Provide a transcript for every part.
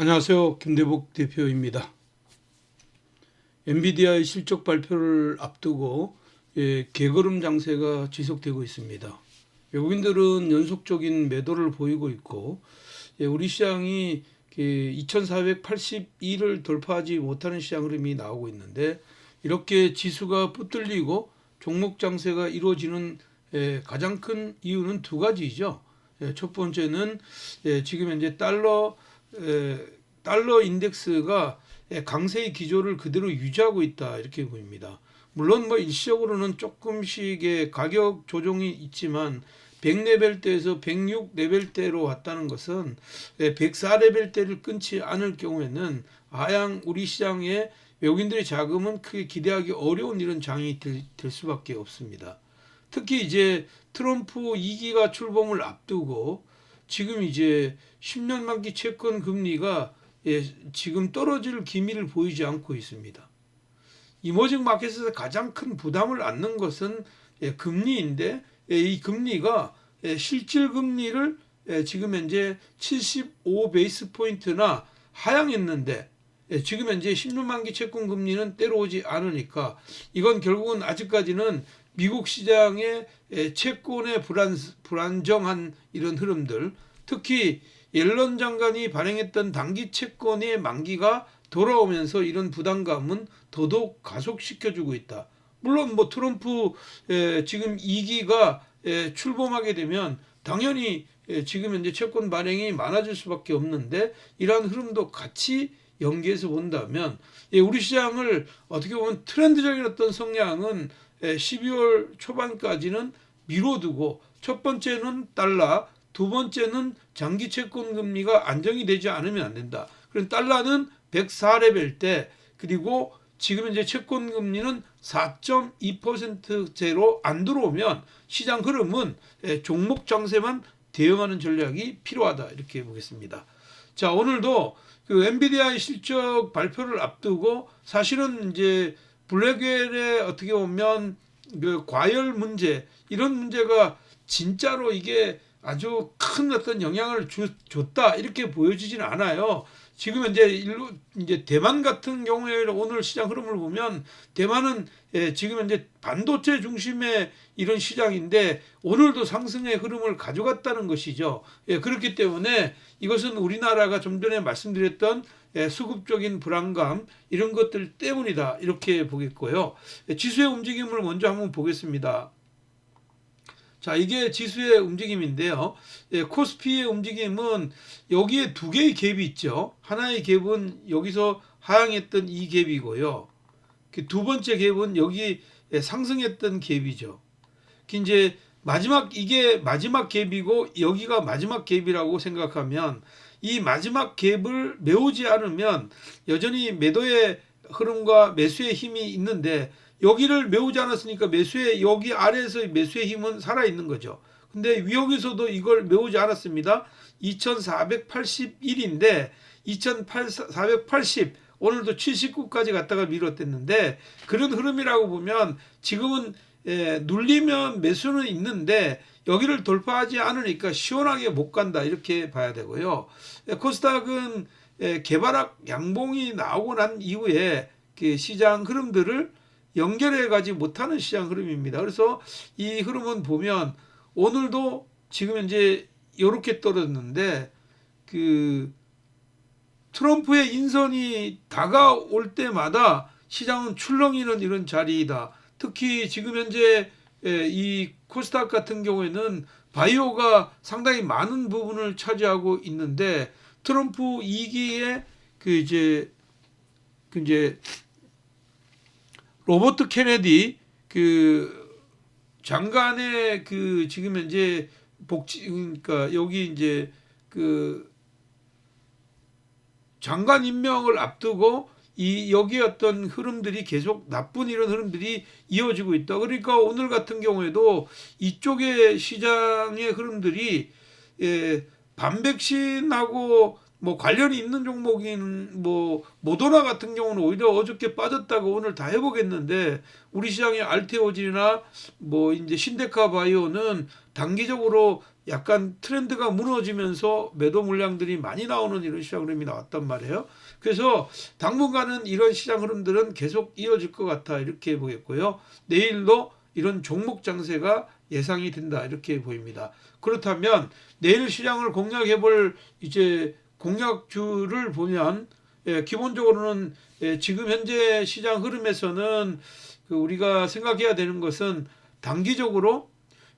안녕하세요. 김대복 대표입니다. 엔비디아의 실적 발표를 앞두고 예, 개걸음 장세가 지속되고 있습니다. 외국인들은 연속적인 매도를 보이고 있고 예, 우리 시장이 2482를 돌파하지 못하는 시장 흐름이 나오고 있는데 이렇게 지수가 붙들리고 종목 장세가 이루어지는 예, 가장 큰 이유는 두 가지죠. 예, 첫 번째는 예, 지금 현재 달러 에, 달러 인덱스가 에, 강세의 기조를 그대로 유지하고 있다 이렇게 보입니다. 물론 뭐 일시적으로는 조금씩의 가격 조정이 있지만 100레벨대에서 106레벨대로 왔다는 것은 104레벨대를 끊지 않을 경우에는 하향 우리 시장에 외국인들의 자금은 크게 기대하기 어려운 이런 장이 될, 될 수밖에 없습니다. 특히 이제 트럼프 2기가 출범을 앞두고 지금 이제 10년 만기 채권 금리가 예, 지금 떨어질 기미를 보이지 않고 있습니다. 이머징 마켓에서 가장 큰 부담을 안는 것은 예, 금리인데 예, 이 금리가 예, 실질 금리를 예, 지금 현재 75 베이스 포인트나 하향했는데 예, 지금 현재 10년 만기 채권 금리는 때려오지 않으니까 이건 결국은 아직까지는 미국 시장의 예, 채권의 불안 불안정한 이런 흐름들 특히 옐런 장관이 발행했던 단기 채권의 만기가 돌아오면서 이런 부담감은 더더욱 가속시켜주고 있다. 물론 뭐 트럼프 에, 지금 2기가 에, 출범하게 되면 당연히 에, 지금 현재 채권 발행이 많아질 수밖에 없는데 이러한 흐름도 같이 연계해서 본다면 예, 우리 시장을 어떻게 보면 트렌드적인 어떤 성향은 에, 12월 초반까지는 미뤄두고 첫 번째는 달러, 두 번째는 장기 채권 금리가 안정이 되지 않으면 안 된다. 그럼 달러는 104레벨 때 그리고 지금 현재 채권 금리는 4.2%대로 안 들어오면 시장 흐름은 예, 종목 장세만 대응하는 전략이 필요하다 이렇게 보겠습니다. 자 오늘도 그 엔비디아의 실적 발표를 앞두고 사실은 이제 블랙웰의 어떻게 보면 그 과열 문제 이런 문제가 진짜로 이게 아주 큰 어떤 영향을 주, 줬다 이렇게 보여지지는 않아요. 지금 현재 일로 이제 대만 같은 경우에 오늘 시장 흐름을 보면 대만은 예, 지금 현재 반도체 중심의 이런 시장인데 오늘도 상승의 흐름을 가져갔다는 것이죠. 예, 그렇기 때문에 이것은 우리나라가 좀 전에 말씀드렸던 예, 수급적인 불안감 이런 것들 때문이다 이렇게 보겠고요. 예, 지수의 움직임을 먼저 한번 보겠습니다. 자, 이게 지수의 움직임인데요. 예, 코스피의 움직임은 여기에 두 개의 갭이 있죠. 하나의 갭은 여기서 하향했던 이 갭이고요. 그두 번째 갭은 여기 예, 상승했던 갭이죠. 그 이제 마지막 이게 마지막 갭이고 여기가 마지막 갭이라고 생각하면 이 마지막 갭을 메우지 않으면 여전히 매도의 흐름과 매수의 힘이 있는데 여기를 메우지 않았으니까 매수의 여기 아래에서 매수의 힘은 살아 있는 거죠. 근데 위역에서도 이걸 메우지 않았습니다. 2481인데 2480 오늘도 79까지 갔다가 밀어댔는데 그런 흐름이라고 보면 지금은 예, 눌리면 매수는 있는데 여기를 돌파하지 않으니까 시원하게 못 간다 이렇게 봐야 되고요. 예, 코스닥은 예, 개발학 양봉이 나오고 난 이후에 그 시장 흐름들을 연결해 가지 못하는 시장 흐름입니다. 그래서 이 흐름은 보면 오늘도 지금 현재 이렇게 떨어졌는데 그 트럼프의 인선이 다가올 때마다 시장은 출렁이는 이런 자리이다. 특히 지금 현재 이 코스닥 같은 경우에는 바이오가 상당히 많은 부분을 차지하고 있는데 트럼프 2기에 그 이제 그 이제 로버트 케네디 그 장관의 그 지금 현재 복지 그러니까 여기 이제 그 장관 임명을 앞두고 이 여기 어떤 흐름들이 계속 나쁜 이런 흐름들이 이어지고 있다. 그러니까 오늘 같은 경우에도 이쪽의 시장의 흐름들이 예, 반백신하고 뭐 관련이 있는 종목인 뭐 모더나 같은 경우는 오히려 어저께 빠졌다고 오늘 다 해보겠는데 우리 시장의 알테오진이나 뭐 이제 신데카 바이오는 단기적으로 약간 트렌드가 무너지면서 매도 물량들이 많이 나오는 이런 시장 흐름이 나왔단 말이에요. 그래서 당분간은 이런 시장 흐름들은 계속 이어질 것 같아 이렇게 보겠고요. 내일도 이런 종목 장세가 예상이 된다 이렇게 보입니다. 그렇다면 내일 시장을 공략해 볼 이제 공략주를 보면 예, 기본적으로는 예, 지금 현재 시장 흐름에서는 그 우리가 생각해야 되는 것은 단기적으로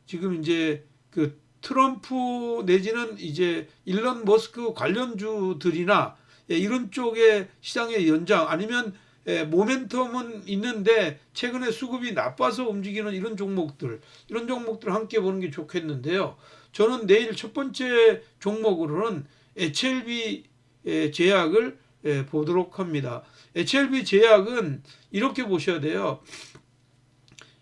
지금 이제 그 트럼프 내지는 이제 일론 머스크 관련주들이나 예, 이런 쪽의 시장의 연장 아니면 예, 모멘텀은 있는데 최근에 수급이 나빠서 움직이는 이런 종목들 이런 종목들 함께 보는 게 좋겠는데요. 저는 내일 첫 번째 종목으로는 HLB 예, 제약을 예, 보도록 합니다. HLB 제약은 이렇게 보셔야 돼요.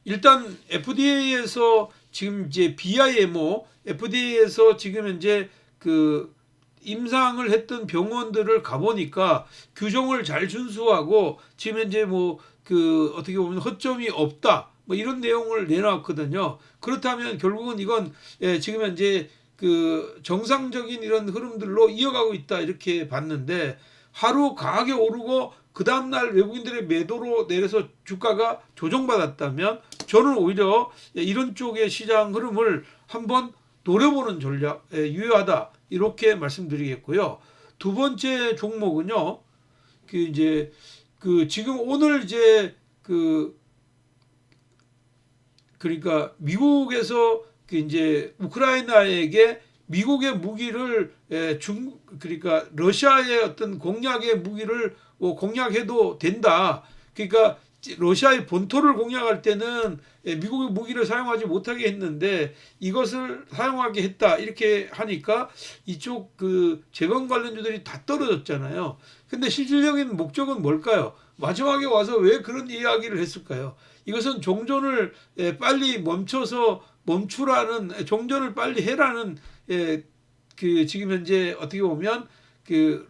일단 FDA에서 지금 이제 BIMO FDA에서 지금 이제 그 임상을 했던 병원들을 가보니까 규정을 잘 준수하고 지금 이제 뭐 그 어떻게 보면 허점이 없다 뭐 이런 내용을 내놨거든요. 그렇다면 결국은 이건 예, 지금 현재 그 정상적인 이런 흐름들로 이어가고 있다 이렇게 봤는데 하루 강하게 오르고 그 다음날 외국인들의 매도로 내려서 주가가 조정받았다면 저는 오히려 이런 쪽의 시장 흐름을 한번 노려보는 전략 예, 유효하다 이렇게 말씀드리겠고요. 두 번째 종목은요. 그 이제 그 지금 오늘 이제 그 그러니까 미국에서 그 이제 우크라이나에게 미국의 무기를 에, 중 그러니까 러시아의 어떤 공략의 무기를 뭐 공략해도 된다. 그러니까 러시아의 본토를 공략할 때는 에, 미국의 무기를 사용하지 못하게 했는데 이것을 사용하게 했다 이렇게 하니까 이쪽 그 재건 관련주들이 다 떨어졌잖아요. 근데 실질적인 목적은 뭘까요? 마지막에 와서 왜 그런 이야기를 했을까요? 이것은 종전을 에, 빨리 멈춰서 멈추라는 종전을 빨리 해라는 예, 그 지금 현재 어떻게 보면 그,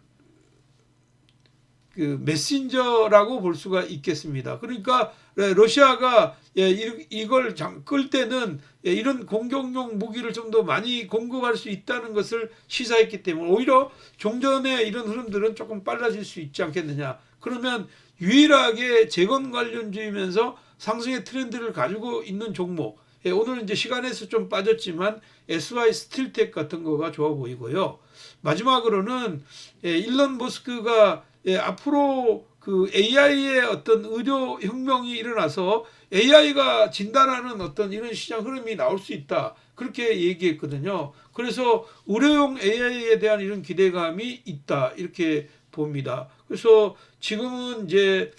그 메신저라고 볼 수가 있겠습니다. 그러니까 러시아가 예, 이- 이걸 장- 끌 때는 예, 이런 공격용 무기를 좀 더 많이 공급할 수 있다는 것을 시사했기 때문에 오히려 종전의 이런 흐름들은 조금 빨라질 수 있지 않겠느냐. 그러면 유일하게 재건 관련주이면서 상승의 트렌드를 가지고 있는 종목. 예, 오늘 이제 시간에서 좀 빠졌지만 SY 스틸텍 같은 거가 좋아 보이고요. 마지막으로는 예, 일론 머스크가 예, 앞으로 그 AI의 어떤 의료 혁명이 일어나서 AI가 진단하는 어떤 이런 시장 흐름이 나올 수 있다. 그렇게 얘기했거든요. 그래서 의료용 AI에 대한 이런 기대감이 있다. 이렇게 봅니다. 그래서 지금은 이제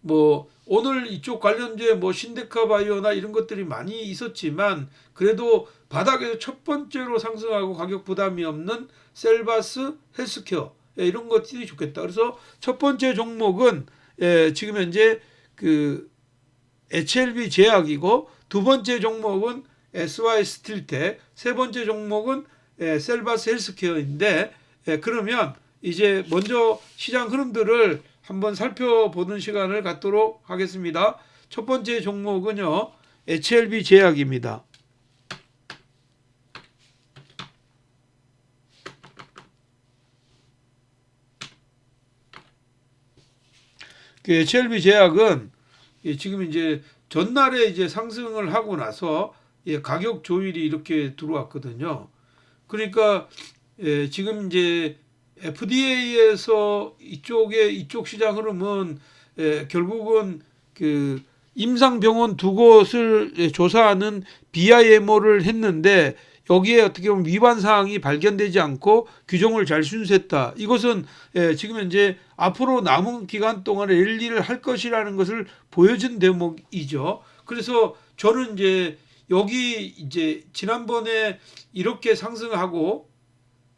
뭐 오늘 이쪽 관련주에 뭐 신데카 바이오나 이런 것들이 많이 있었지만 그래도 바닥에서 첫 번째로 상승하고 가격 부담이 없는 셀바스 헬스케어 예, 이런 것들이 좋겠다. 그래서 첫 번째 종목은 예, 지금 현재 그 HLB 제약이고 두 번째 종목은 SY 스틸텍, 세 번째 종목은 예, 셀바스 헬스케어인데 예, 그러면 이제 먼저 시장 흐름들을 한번 살펴보는 시간을 갖도록 하겠습니다. 첫 번째 종목은요. HLB 제약입니다. 그 HLB 제약은 예, 지금 이제 전날에 이제 상승을 하고 나서 예, 가격 조율이 이렇게 들어왔거든요. 그러니까 예, 지금 이제 FDA에서 이쪽에 이쪽 시장 흐름은 예, 결국은 그 임상병원 두 곳을 예, 조사하는 BIMO를 했는데 여기에 어떻게 보면 위반 사항이 발견되지 않고 규정을 잘 순수했다. 이것은 예, 지금 현재 앞으로 남은 기간 동안에 일리를 할 것이라는 것을 보여준 대목이죠. 그래서 저는 이제 여기 이제 지난번에 이렇게 상승하고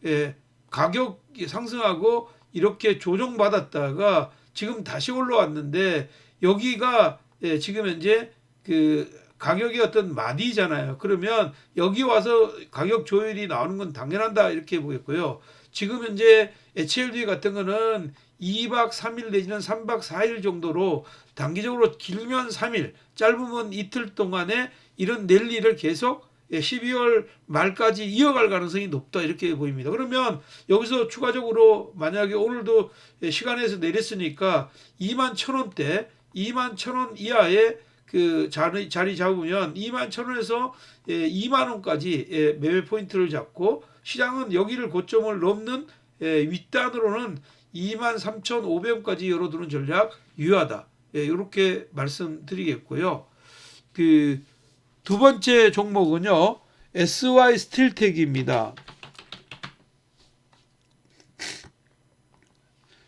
예, 가격 상승하고 이렇게 조정받았다가 지금 다시 올라왔는데 여기가 예, 지금 현재 그 가격이 어떤 마디잖아요. 그러면 여기 와서 가격 조율이 나오는 건 당연한다 이렇게 보겠고요. 지금 현재 HLD 같은 거는 2박 3일 내지는 3박 4일 정도로 단기적으로 길면 3일, 짧으면 이틀 동안에 이런 랠리를 계속 예, 12월 말까지 이어갈 가능성이 높다 이렇게 보입니다. 그러면 여기서 추가적으로 만약에 오늘도 예, 시간에서 내렸으니까 2만 천 원대, 2만 천 원 이하의 그 자리, 자리 잡으면 2만 천 원에서 예, 2만 원까지 예, 매매 포인트를 잡고 시장은 여기를 고점을 넘는 예, 윗단으로는 2만 3,500원까지 열어두는 전략 유효하다. 예, 이렇게 말씀드리겠고요. 그 두 번째 종목은요. SY 스틸텍입니다.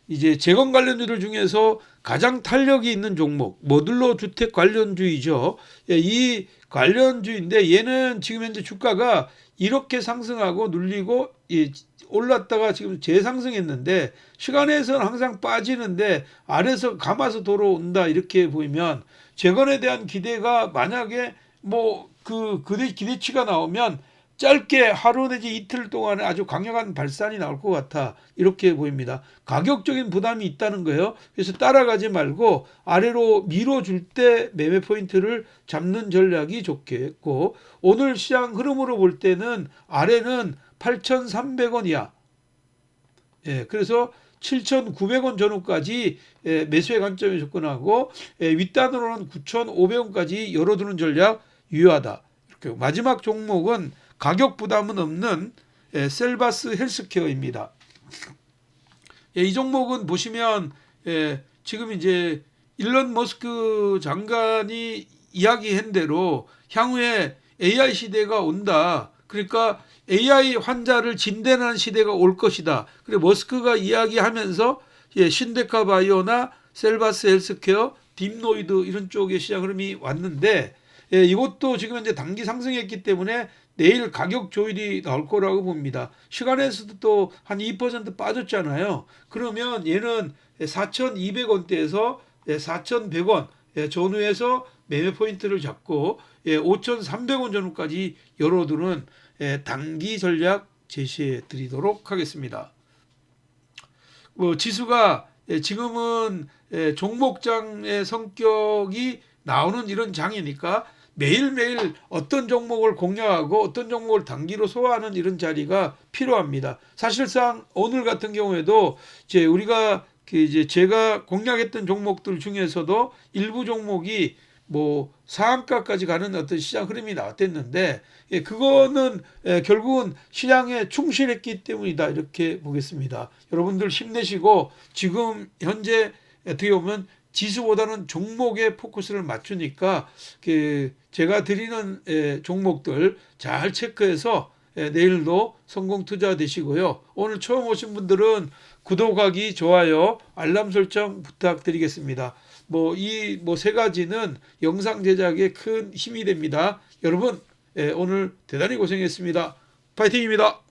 이제 재건 관련주들 중에서 가장 탄력이 있는 종목 모듈러 주택 관련주이죠. 예, 이 관련주인데 얘는 지금 현재 주가가 이렇게 상승하고 눌리고 이 올랐다가 지금 재상승했는데 시간에서는 항상 빠지는데 아래서 감아서 돌아온다 이렇게 보이면 재건에 대한 기대가 만약에 뭐그 그대 기대치가 나오면 짧게 하루 내지 이틀 동안에 아주 강력한 발산이 나올 것 같아 이렇게 보입니다. 가격적인 부담이 있다는 거예요. 그래서 따라가지 말고 아래로 밀어줄 때 매매 포인트를 잡는 전략이 좋겠고 오늘 시장 흐름으로 볼 때는 아래는 8,300원 이하 예, 그래서 7,900원 전후까지 예, 매수의 관점에 접근하고 예, 윗단으로는 9,500원까지 열어두는 전략 유효하다. 이렇게 마지막 종목은 가격 부담은 없는 예, 셀바스 헬스케어입니다. 예, 이 종목은 보시면 예, 지금 이제 일론 머스크 장관이 이야기한 대로 향후에 AI 시대가 온다. 그러니까 AI 환자를 진단하는 시대가 올 것이다. 그래 머스크가 이야기하면서 예, 신데카 바이오나 셀바스 헬스케어, 딥노이드 이런 쪽의 시장 흐름이 왔는데 예, 이것도 지금 현재 단기 상승했기 때문에 내일 가격 조율이 나올 거라고 봅니다. 시간에서도 또 한 2% 빠졌잖아요. 그러면 얘는 4,200원대에서 4,100원 전후에서 매매 포인트를 잡고 5,300원 전후까지 열어두는 예, 단기 전략 제시해 드리도록 하겠습니다. 뭐 지수가 예, 지금은 예, 종목장의 성격이 나오는 이런 장이니까 매일매일 어떤 종목을 공략하고 어떤 종목을 단기로 소화하는 이런 자리가 필요합니다. 사실상 오늘 같은 경우에도 이제 우리가 그 이제 제가 공략했던 종목들 중에서도 일부 종목이 뭐 상한가까지 가는 어떤 시장 흐름이 나왔댔는데 예, 그거는 예, 결국은 시장에 충실했기 때문이다 이렇게 보겠습니다. 여러분들 힘내시고 지금 현재 어떻게 보면 지수보다는 종목에 포커스를 맞추니까 그 제가 드리는 예, 종목들 잘 체크해서 예, 내일도 성공 투자 되시고요. 오늘 처음 오신 분들은 구독하기, 좋아요, 알람 설정 부탁드리겠습니다. 뭐 이 뭐 세 가지는 영상 제작에 큰 힘이 됩니다. 여러분 예, 오늘 대단히 고생했습니다. 파이팅입니다.